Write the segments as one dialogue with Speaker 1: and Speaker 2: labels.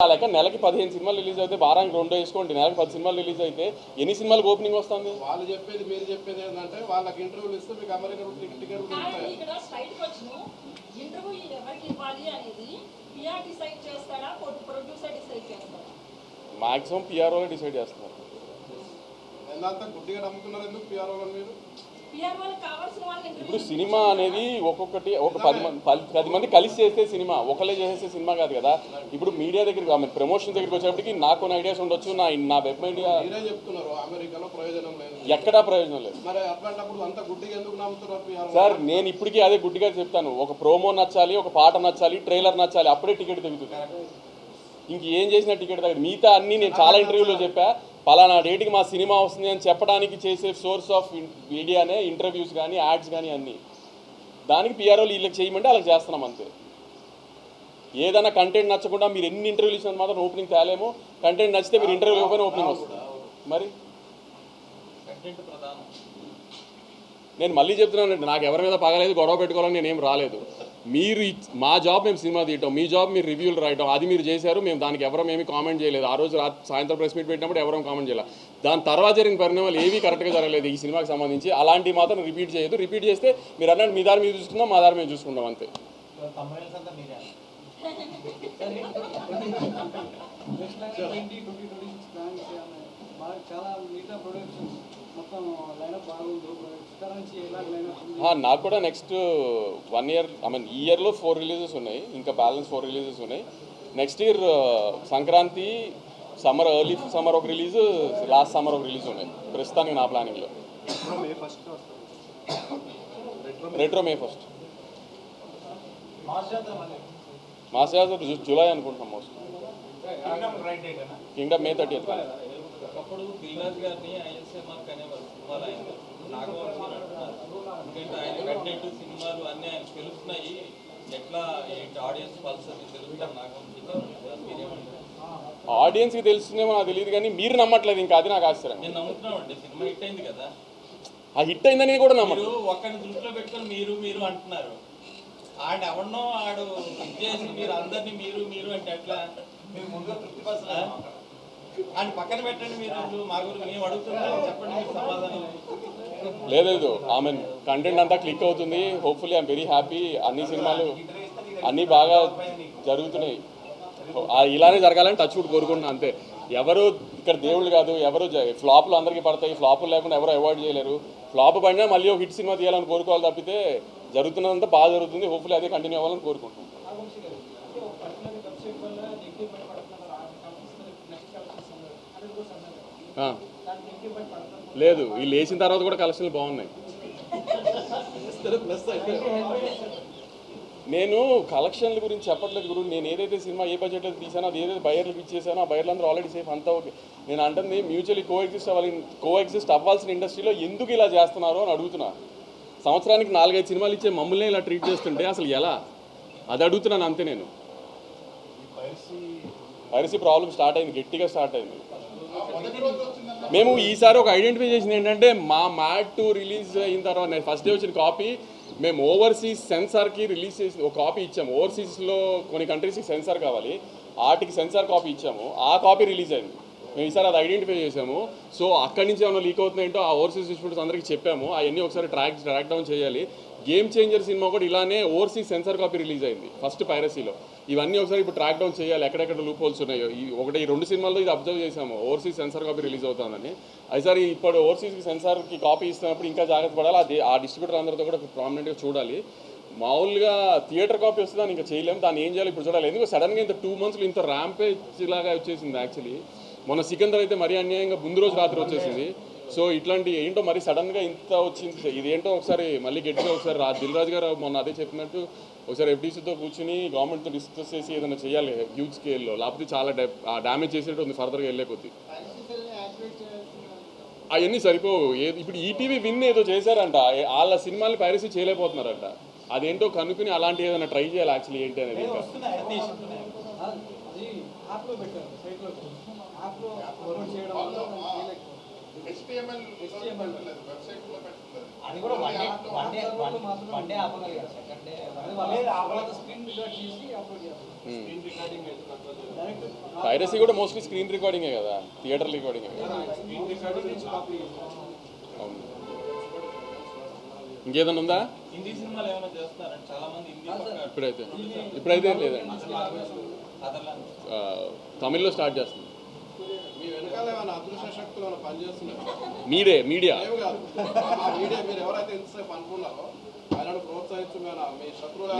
Speaker 1: లేక నెలకి పదిహేను సినిమాలు రిలీజ్ అయితే వారానికి రెండు వేసుకోండి. నెలకి పది సినిమాలు రిలీజ్ అయితే ఎన్ని సినిమాలకు ఓపెనింగ్ వస్తుంది?
Speaker 2: వాళ్ళు చెప్పేది మీరు చెప్పేది ఏంటంటే వాళ్ళకి ఇంటర్వ్యూలు ఇస్తే మీకు అమెరికా టికెట్ టికెట్
Speaker 3: కాదండి ఇక్కడ స్ట్రైట్ క్వశ్చన్ ఇంటర్వ్యూ ఎవరికి ఇవ్వాలి అనేది పిఆర్ డిసైడ్ చేస్తాడా ప్రొడ్యూసర్ డిసైడ్ చేస్తాడా
Speaker 1: మాక్సిమం పిఆర్ఓ డిసైడ్ చేస్తున్నారు
Speaker 2: ఎంతంతా గుడ్డిగా నమ్ముతున్నారు ఎందుకు పిఆర్ఓ మీరు?
Speaker 1: ఇప్పుడు సినిమా అనేది ఒక్కొక్కటి ఒక పది మంది పది మంది కలిసి చేస్తే సినిమా ఒకళ్ళే చేసే సినిమా కాదు కదా. ఇప్పుడు మీడియా దగ్గరికి ఆమె ప్రమోషన్ దగ్గరికి వచ్చేప్పటికి నాకు కొన్ని ఐడియాస్ ఉండొచ్చు నా నా వెబ్ మీడియా
Speaker 2: మీరే చెప్తున్నారు అమెరికాలో ప్రయోజనం లేదు.
Speaker 1: ఎక్కడా ప్రయోజనం లేదు.
Speaker 2: మరి అట్లాంటప్పుడు అంత గుడ్డిగా ఎందుకు నమ్ముతున్నారు పిఆర్ఓ
Speaker 1: సార్ నేను ఇప్పటికీ అదే గుడ్డిగా చెప్తాను. ఒక ప్రోమో నచ్చాలి ఒక పాట నచ్చాలి ట్రైలర్ నచ్చాలి అప్పుడే టికెట్ తెగుతుంది. ఇంక ఏం చేసిన టికెట్ తగ్గదు. మిగతా అన్ని నేను చాలా ఇంటర్వ్యూలో చెప్పా. పలానా డేట్కి మా సినిమా వస్తుంది అని చెప్పడానికి చేసే సోర్స్ ఆఫ్ మీడియానే ఇంటర్వ్యూస్ కానీ యాడ్స్ కానీ అన్నీ. దానికి పిఆర్ఓలు వీళ్ళకి చేయమంటే వాళ్ళకి చేస్తున్నాం అంతే. ఏదైనా కంటెంట్ నచ్చకుండా మీరు ఎన్ని ఇంటర్వ్యూలు ఇచ్చినంత మాత్రం ఓపెనింగ్ తేలేము. కంటెంట్ నచ్చితే మీరు ఇంటర్వ్యూ ఇవ్వని ఓపెనింగ్ వస్తుంది. మరి? నేను మళ్ళీ చెప్తున్నానండి నాకు ఎవరి మీద పగలేదు గొడవ పెట్టుకోవాలని నేనేం రాలేదు. మీరు మా జాబ్ మేము సినిమా తీయటం మీ జాబ్ మీరు రివ్యూలు రాయటం అది మీరు చేశారు మేము దానికి ఎవరం ఏమీ కామెంట్ చేయలేదు. ఆ రోజు సాయంత్రం ప్రెస్ మీట్ పెట్టినప్పుడు ఎవరం కామెంట్ చేయలేదు దాని తర్వాత జరిగిన పరిణామాలు ఏవి కరెక్ట్గా జరగలేదు ఈ సినిమాకి సంబంధించి. అలాంటివి మాత్రం రిపీట్ చేయదు రిపీట్ చేస్తే మీరు అన్నట్టు మీ దారి మీరు చూసుకుందాం మా దారి మేము చూసుకుంటాం అంతే.
Speaker 4: చాలా మిగతా
Speaker 1: నాకు కూడా next one year I mean ఈ ఇయర్లో ఫోర్ రిలీజెస్ ఉన్నాయి. ఇంకా బ్యాలెన్స్ ఫోర్ రిలీజెస్ ఉన్నాయి. Next year Sankranti summer early summer ఒక రిలీజ్ లాస్ట్ సమ్మర్ ఒక రిలీజ్ ఉన్నాయి. ప్రస్తుతానికి నా ప్లానింగ్లో
Speaker 2: May first
Speaker 1: Retro May first mass July అనుకుంటున్నాం మోస్ట్ కింగ్డమ్ మే థర్టీ
Speaker 5: ఒకప్పుడు దిల్రాజ్ గారిని ఐఎస్ఎంఆర్ అనేవారు సినిమాలు ఆయన అంటున్నారు. ఎందుకంటే ఆయన కంటెంట్ సినిమాలు అన్నీ ఆయన తెలుస్తున్నాయి. ఎట్లా ఏంటి ఆడియన్స్ పల్స్ అని తెలుస్తాం నాగవంశీ మీరేమంటారు
Speaker 1: ఆడియన్స్కి తెలుస్తుందేమో నాకు తెలియదు కానీ మీరు నమ్మట్లేదు ఇంకా అది నాకు ఆశ్చర్యం.
Speaker 5: నేను నమ్ముతున్నామండి సినిమా హిట్ అయింది కదా.
Speaker 1: ఆ హిట్ అయిందని కూడా
Speaker 5: మీరు
Speaker 1: నమ్మట్లేదు
Speaker 5: ఒక్కడిని దృష్టిలో పెట్టుకొని మీరు మీరు అంటున్నారు. ఆడ ఎవరినో ఆడు ఇచ్చేసి మీరు అందరినీ మీరు మీరు అంటే ఎట్లా? మీరు ముందుగా తృప్తి ఆయన పక్కన పెట్టండి మీరు మా గురించి మేము అడుగుతున్నాం చెప్పండి సమాధానం.
Speaker 1: లేదు ఆమె కంటెంట్ అంతా క్లిక్ అవుతుంది. హోప్ఫుల్లీ ఐఎమ్ వెరీ హ్యాపీ అన్ని సినిమాలు అన్నీ బాగా జరుగుతున్నాయి. ఇలానే జరగాలని టచ్ వుడ్ కోరుకుంటున్నా అంతే. ఎవరు ఇక్కడ దేవుళ్ళు కాదు ఎవరు ఫ్లాప్లు ఫ్లాపులు అందరికీ పడతాయి. ఫ్లాపులు లేకుండా ఎవరు అవాయిడ్ చేయలేరు. ఫ్లాప్ పడినా మళ్ళీ ఒక హిట్ సినిమా తీయాలని కోరుకోవాలి తప్పితే జరుగుతున్నదంతా బాగా జరుగుతుంది. హోప్ఫుల్లీ అదే కంటిన్యూ అవ్వాలని కోరుకుంటున్నాం. లేదు వీళ్ళు వేసిన తర్వాత కూడా కలెక్షన్లు బాగున్నాయి. నేను కలెక్షన్ల గురించి చెప్పట్లేదు గురు. నేను ఏదైతే సినిమా ఏ బడ్జెట్లో తీసానో అది ఏదైతే బయర్లకు ఇచ్చేసానో ఆ బయర్లు అందరూ ఆల్రెడీ సేఫ్ అంతా ఓకే. నేను అంటుంది మ్యూచువల్లీ కో ఎగ్జిస్ట్ అవ్వాలి కో ఎగ్జిస్ట్ అవ్వాల్సిన ఇండస్ట్రీలో ఎందుకు ఇలా చేస్తున్నారు అని అడుగుతున్నా. సంవత్సరానికి నాలుగైదు సినిమాలు ఇచ్చే మమ్మల్ని ఇలా ట్రీట్ చేస్తుంటే అసలు ఎలా? అది అడుగుతున్నాను అంతే నేను. పైరసీ ప్రాబ్లం స్టార్ట్ అయింది గట్టిగా స్టార్ట్ అయింది. మేము ఈసారి ఒక ఐడెంటిఫై చేసింది ఏంటంటే మా మ్యాట్ టూ రిలీజ్ అయిన తర్వాత నేను ఫస్ట్ డే వచ్చిన కాపీ మేము ఓవర్సీస్ సెన్సార్కి రిలీజ్ చేసి ఒక కాపీ ఇచ్చాము. ఓవర్సీస్లో కొన్ని కంట్రీస్కి సెన్సార్ కావాలి. వాటికి సెన్సార్ కాపీ ఇచ్చాము. ఆ కాపీ రిలీజ్ అయింది. మేము ఈసారి అది ఐడెంటిఫై చేసాము. సో అక్కడి నుంచి ఏమైనా లీక్ అవుతున్నాయంటో ఆ ఓవర్సీస్ డిస్ట్రిబ్యూటర్స్ అందరికీ చెప్పాము. అవన్నీ ఒకసారి ట్రాక్ ట్రాక్ డౌన్ చేయాలి. గేమ్ చేంజర్ సినిమా కూడా ఇలానే ఓవర్సీస్ సెన్సార్ కాపీ రిలీజ్ అయింది. ఫస్ట్ పైరసీలో ఇవన్నీ ఒకసారి ఇప్పుడు ట్రాక్ డౌన్ చేయాలి. ఎక్కడెక్కడ లూప్ హోల్స్ ఉన్నాయో. ఈ ఒకటి ఈ రెండు సినిమాల్లో ఇది అబ్జర్వ్ చేసాము ఓవర్సీస్ సెన్సార్ కాపీ రిలీజ్ అవుతుందని. అయిసారి ఇప్పుడు ఓవర్సీస్కి సెన్సార్కి కాపీ ఇస్తున్నప్పుడు ఇంకా జాగ్రత్త పడాలి. అది ఆ డిస్ట్రిబ్యూటర్ అందరితో కూడా ప్రామినెంట్గా చూడాలి. మామూలుగా థియేటర్ కాపీ వస్తే దాన్ని ఇంకా చేయలేము. దాన్ని ఏం చేయాలి? ఇప్పుడు చూడాలి. ఎందుకు సడన్గా ఇంత టూ మంత్స్లో ఇంత ర్యాంపేజ్ లాగా వచ్చేసింది యాక్చువల్లీ మొన్న సికందర్ అయితే మరీ అన్యాయంగా ముందు రోజు రాత్రి వచ్చేసింది. సో ఇట్లాంటి ఏంటో మరి సడన్గా ఇంత వచ్చింది ఇదేంటో ఒకసారి మళ్ళీ గట్టిగా ఒకసారి రా దిల్ రాజు గారు మొన్న అదే చెప్పినట్టు ఒకసారి ఎఫ్డీసీతో కూర్చుని గవర్నమెంట్తో డిస్కస్ చేసి ఏదైనా చేయాలి హ్యూజ్ స్కేల్లో లేకపోతే చాలా డ్యామేజ్ చేసేట్టు ఉంది ఫర్దర్గా వెళ్ళే కొద్దీ. అవన్నీ సరిపోవు. ఇప్పుడు ఈటీవీ విన్ ఏదో చేశారంట. వాళ్ళ సినిమాని పైరసీ చేయలేకపోతున్నారంట. అదేంటో కనుక్కుని అలాంటి ఏదైనా ట్రై చేయాలి యాక్చువల్లీ ఏంటి అనేది ఇంకా.
Speaker 4: అది
Speaker 6: కూడా one day one day one- one day ఆపగలిగారు second day
Speaker 4: అది వాళ్ళ స్క్రీన్ రికార్డ్ చేసి అప్లోడ్ చేస్తారు
Speaker 2: Screen recording ఎందుకు అట్లా
Speaker 4: డైరెక్ట్
Speaker 1: పైరసీ కూడా మోస్ట్లీ స్క్రీన్ రికార్డింగే కదా థియేటర్ రికార్డింగే కదా.
Speaker 2: Screen recording నుంచి copy చేస్తారు.
Speaker 1: అవును. ఇంకేదైనా ఉందా?
Speaker 5: హిందీ సినిమాలు ఏమైనా చేస్తున్నారంటే చాలా మంది హిందీ పక్క
Speaker 1: ఇప్పుడైతే. ఇప్పుడైతే లేదండి. తమిళ్ళో స్టార్ట్ చేస్తుంది
Speaker 2: మీ వెనకాల ఏమైనా అదృశ్య శక్తులు ఏమైనా పనిచేస్తున్నాయి
Speaker 1: మీరే మీడియా.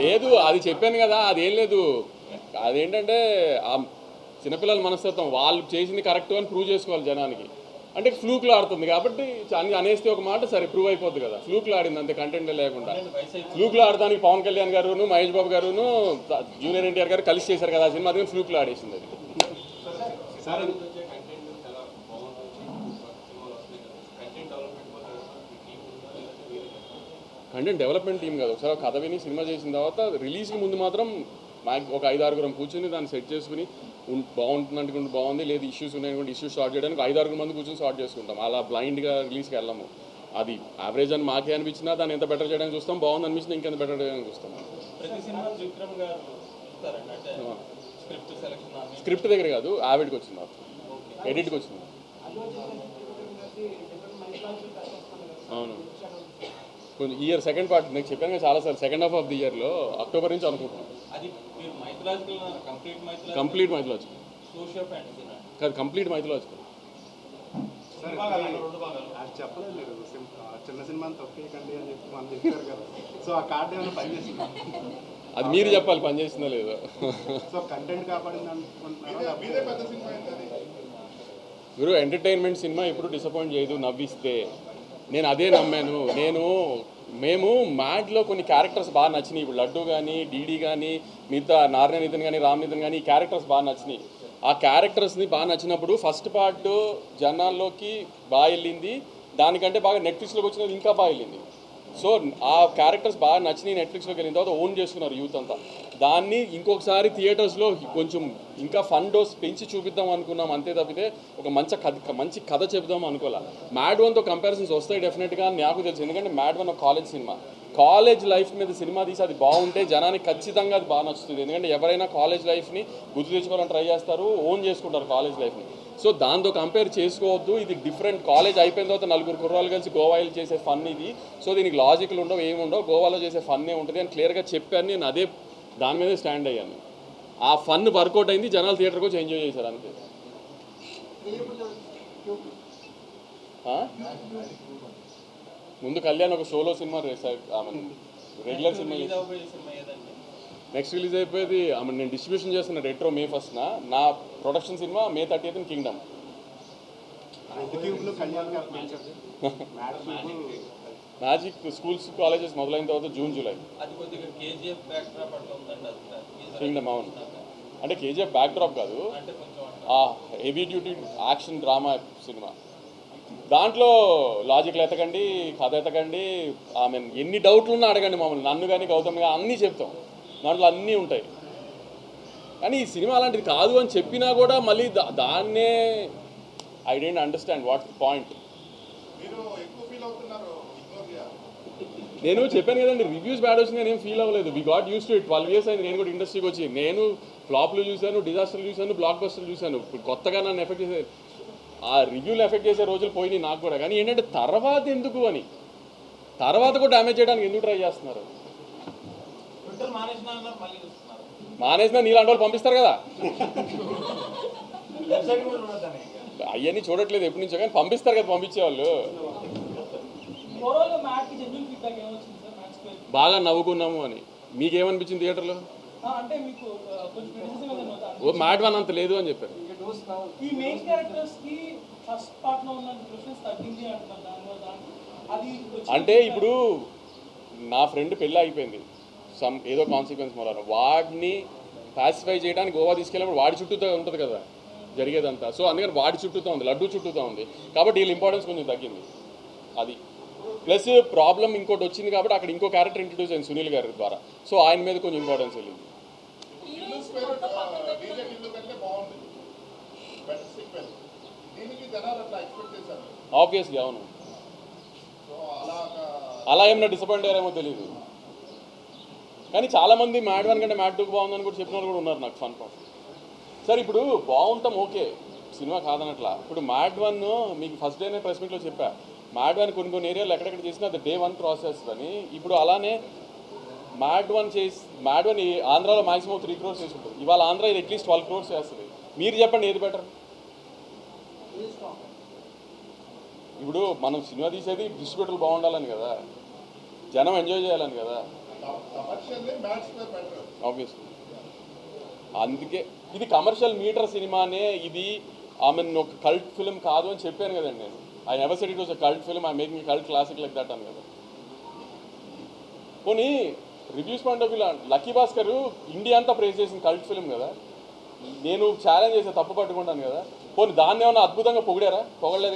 Speaker 1: లేదు అది చెప్పాను కదా అదేం లేదు. అదేంటంటే ఆ చిన్నపిల్లల మనస్తత్వం వాళ్ళు చేసింది కరెక్ట్ అని ప్రూవ్ చేసుకోవాలి జనానికి. అంటే ఫ్లూక్లో ఆడుతుంది కాబట్టి అని అనేస్తే ఒక మాట సరే ప్రూవ్ అయిపోద్ది కదా. ఫ్లూక్లో ఆడింది అంతే కంటెంట్ లేకుండా. ఫ్లూక్లో ఆడడానికి పవన్ కళ్యాణ్ గారును మహేష్ బాబు గారును జూనియర్ ఎన్టీఆర్ గారు కలిసి చేశారు కదా ఆ సినిమా అది ఫ్లూక్లో ఆడేసింది అది. కంటెంట్ డెవలప్మెంట్ టీం కాదు. ఒకసారి కథ విని సినిమా చేసిన తర్వాత రిలీజ్కి ముందు మాత్రం మాకు ఒక ఐదు ఆరుగురం కూర్చుని దాన్ని సెట్ చేసుకుని బాగుంటుంది అనుకుంటే బాగుంది లేదు ఇష్యూస్ ఉన్నాయనుకుంటే ఇష్యూస్ స్టార్ట్ చేయడానికి ఐదు ఆరుగురు మంది కూర్చొని స్టార్ట్ చేసుకుంటాం. అలా బ్లైండ్గా రిలీజ్కి వెళ్ళము. అది యావరేజ్ అని మాకే అనిపించినా దాన్ని ఎంత బెటర్ చేయడానికి చూస్తాం బాగుంది అనిపించినా ఇంకెంత బెటర్ చేయడానికి చూస్తాం.
Speaker 5: స్క్రిప్ట్
Speaker 1: దగ్గర కాదు యావిడ్కి వచ్చింది నాకు ఎడిట్కి వచ్చింది. అవును. కొంచెం ఇయర్ సెకండ్ పార్ట్ నేను చెప్పాను కదా చాలా sir second half of the ఇయర్లో అక్టోబర్ నుంచి అనుకుంటున్నాం
Speaker 5: అది మీరు మైథలాజికల్ కంప్లీట్ మైథలాజికల్
Speaker 1: కాదు కంప్లీట్ మైథలాజికల్
Speaker 7: అది చెప్పలేదు మీరు. సిం- ఆ చిన్న సినిమాని తొక్కేయకండి అని చెప్పి మనం చెప్పారు కదా. సో ఆ కార్డు ఏమైనా పనిచేసింది
Speaker 1: అది మీరు చెప్పాలి పని చేసిందో లేదో?
Speaker 7: సో కంటెంట్ కాపాడింది అనుకుంటున్నారా?
Speaker 2: సినిమా
Speaker 1: గురు ఎంటర్టైన్మెంట్ సినిమా ఎప్పుడు డిసప్పాయింట్ చేయదు నవ్విస్తే. నేను అదే నమ్మాను. నేను మేము మ్యాడ్లో కొన్ని క్యారెక్టర్స్ బాగా నచ్చినాయి. ఇప్పుడు లడ్డు కానీ డీడీ కానీ మిగతా నారాయణ నితిన్ కానీ రామ్ నితిన్ కానీ ఈ క్యారెక్టర్స్ బాగా నచ్చినాయి. ఆ క్యారెక్టర్స్ని బాగా నచ్చినప్పుడు ఫస్ట్ పార్ట్ జనాల్లోకి బాగా వెళ్ళింది దానికంటే బాగా నెట్ఫ్లిక్స్లోకి వచ్చినది ఇంకా బాగా వెళ్ళింది సో ఆ క్యారెక్టర్స్ బాగా నచ్చినాయి నెట్ఫ్లిక్స్లోకి వెళ్ళిన తర్వాత ఓన్ చేసుకున్నారు యూత్ అంతా. దాన్ని ఇంకొకసారి థియేటర్స్లో కొంచెం ఇంకా ఫన్ డోస్ పెంచి చూపిద్దాం అనుకున్నాం అంతే తప్పితే ఒక మంచి కథ మంచి కథ చెబుదాం అనుకోలే మ్యాడ్ వన్తో కంపారిజన్స్ వస్తాయి డెఫినెట్గా నాకు తెలుసు. ఎందుకంటే మ్యాడ్ వన్ ఒక కాలేజ్ సినిమా కాలేజ్ లైఫ్ మీద సినిమా తీసి అది బాగుంటే జనానికి ఖచ్చితంగా అది బాగా నచ్చుతుంది. ఎందుకంటే ఎవరైనా కాలేజ్ లైఫ్ని గుర్తు తెచ్చుకోవాలని ట్రై చేస్తారు ఓన్ చేసుకుంటారు కాలేజ్ లైఫ్ని సో దాంతో కంపేర్ చేసుకోవద్దు. ఇది డిఫరెంట్ కాలేజ్ అయిపోయిన తర్వాత నలుగురు కుర్రాలు కలిసి గోవా చేసే ఫన్ ఇది. సో దీనికి లాజిక్లు ఉండవు ఏమి ఉండవు గోవాలో చేసే ఫన్నే ఉంటుంది అని క్లియర్గా చెప్పాను. నేను అదే దాని మీదే స్టాండ్ అయ్యాను. ఆ ఫన్ వర్కౌట్ అయింది జనాలు థియేటర్కి వచ్చి ఎంజాయ్ చేశారు అంతే? ముందు కళ్యాణ్ ఒక సోలో సినిమా రెగ్యులర్ సినిమా నెక్స్ట్ రిలీజ్ అయిపోయేది ఆమె నేను డిస్ట్రిబ్యూషన్ చేస్తున్న రెట్రో మే ఫస్ట్న నా production cinema May thirty eighth Kingdom Magic schools colleges మొదలైన తర్వాత జూన్ జూలై కింగ్డమ్ అవును అంటే కేజీఎఫ్ బ్యాక్ డ్రాప్ కాదు. ఆ హెవీ డ్యూటీ యాక్షన్ డ్రామా సినిమా దాంట్లో లాజిక్లు ఎతకండి కథ ఎతకండి ఆమె ఎన్ని డౌట్లు ఉన్నా అడగండి మమ్మల్ని నన్ను కానీ గౌతమ్ కానీ అన్నీ చెప్తాం. దాంట్లో అన్నీ ఉంటాయి. కానీ ఈ సినిమా అలాంటిది కాదు అని చెప్పినా కూడా మళ్ళీ దాన్నే I didn't understand what's point
Speaker 2: మీరు ఎక్కువ ఫీల్ అవుతున్నారు ఇగ్నోర్ చేయాలి
Speaker 1: నేను చెప్పాను కదండి రివ్యూస్ బ్యాడ్ వచ్చింది నేను ఫీల్ అవ్వలేదు. We got used to it twelve years అయింది నేను కూడా ఇండస్ట్రీకి వచ్చి. నేను ఫ్లాప్లు చూశాను డిజాస్టర్లు చూశాను బ్లాక్ బస్టర్లు చూశాను. ఇప్పుడు కొత్తగా నన్ను ఎఫెక్ట్ చేసే ఆ రివ్యూలు ఎఫెక్ట్ చేసే రోజులు పోయినాయి నాకు కూడా. కానీ ఏంటంటే తర్వాత ఎందుకు అని? తర్వాత కూడా డ్యామేజ్ చేయడానికి ఎందుకు ట్రై చేస్తున్నారు?
Speaker 5: మానేసిన
Speaker 1: నీలాంటి వాళ్ళు పంపిస్తారు కదా. అవన్నీ చూడట్లేదు ఎప్పటి నుంచో కానీ పంపిస్తారు కదా పంపించే బాగా నవ్వుకున్నాము అని. మీకేమనిపించింది థియేటర్లో? ఓ మ్యాట్ వన్ అంత లేదు అని చెప్పారు.
Speaker 4: ఈ మెయిన్ క్యారెక్టర్స్కి ఫస్ట్ పార్ట్లో ఉన్న ప్రిఫరెన్స్ తగ్గింది అంటున్నారు దానివల్ల దానికి అది వచ్చిన
Speaker 1: అంటే ఇప్పుడు నా ఫ్రెండ్ పెళ్ళి అయిపోయింది సమ్ ఏదో కాన్సిక్వెన్స్ మూలాన వాడిని పాసిఫై చేయడానికి గోవా తీసుకెళ్ళినప్పుడు వాడి చుట్టూతో ఉంటుంది కదా జరిగేదంతా. సో అందుకని వాడి చుట్టూతో ఉంది లడ్డు చుట్టూతో ఉంది. కాబట్టి వీళ్ళ ఇంపార్టెన్స్ కొంచెం తగ్గింది. అది. ప్లస్ ప్రాబ్లం ఇంకోటి వచ్చింది కాబట్టి అక్కడ ఇంకో క్యారెక్టర్ ఇంట్రడ్యూస్ అయింది సునీల్ గారి ద్వారా. సో ఆయన మీద కొంచెం ఇంపార్టెన్స్ వెళ్ళింది. ఆబ్వియస్లీ అవును. అలా ఏమైనా డిసప్పాయింట్ అయ్యారేమో తెలియదు కానీ చాలామంది మ్యాడ్ వన్ కంటే మ్యాడ్ టూకి బాగుందని కూడా చెప్పిన వాళ్ళు కూడా ఉన్నారు నాకు ఫన్ పార్ట్ సార్ ఇప్పుడు బాగుంటాం ఓకే. సినిమా కాదనట్లా. ఇప్పుడు మ్యాడ్ వన్ మీకు ఫస్ట్ డేనే ప్రెస్ మీట్లో చెప్పా. మ్యాడ్ వన్ కొన్ని కొన్ని ఏరియాలు ఎక్కడెక్కడ చేసినా అది డే వన్ ప్రాసెస్ అని. ఇప్పుడు అలానే మ్యాడ్ వన్ చేసి మ్యాడ్ వన్ ఈ ఆంధ్రాలో మాక్సిమం త్రీ క్రోర్స్ చేసి ఉంటుంది ఇవాళ ఆంధ్ర ఇది అట్లీస్ట్ ట్వెల్వ్ క్రోర్స్ చేస్తుంది. మీరు చెప్పండి ఏది బెటర్? ఇప్పుడు మనం సినిమా తీసేది డిస్ట్రిబ్యూటర్లు బాగుండాలని కదా. జనం ఎంజాయ్ చేయాలని కదా. ఆబ్వియస్లీ అందుకే ఇది కమర్షియల్ మీటర్ సినిమానే ఇది ఆమె ఒక కల్ట్ ఫిల్మ్ కాదు అని చెప్పాను కదండి నేను. I never set it was cult film I making cult classic like that అని కదా పోనీ reviews point of view Lucky Bhaskar India అంతా ప్రేస్ చేసిన కల్ట్ ఫిల్మ్ కదా. నేను ఛాలెంజ్ చేసే తప్పు పట్టుకుంటాను కదా. పోనీ దాన్ని ఏమన్నా అద్భుతంగా పొగిడారా? పొగడలేదు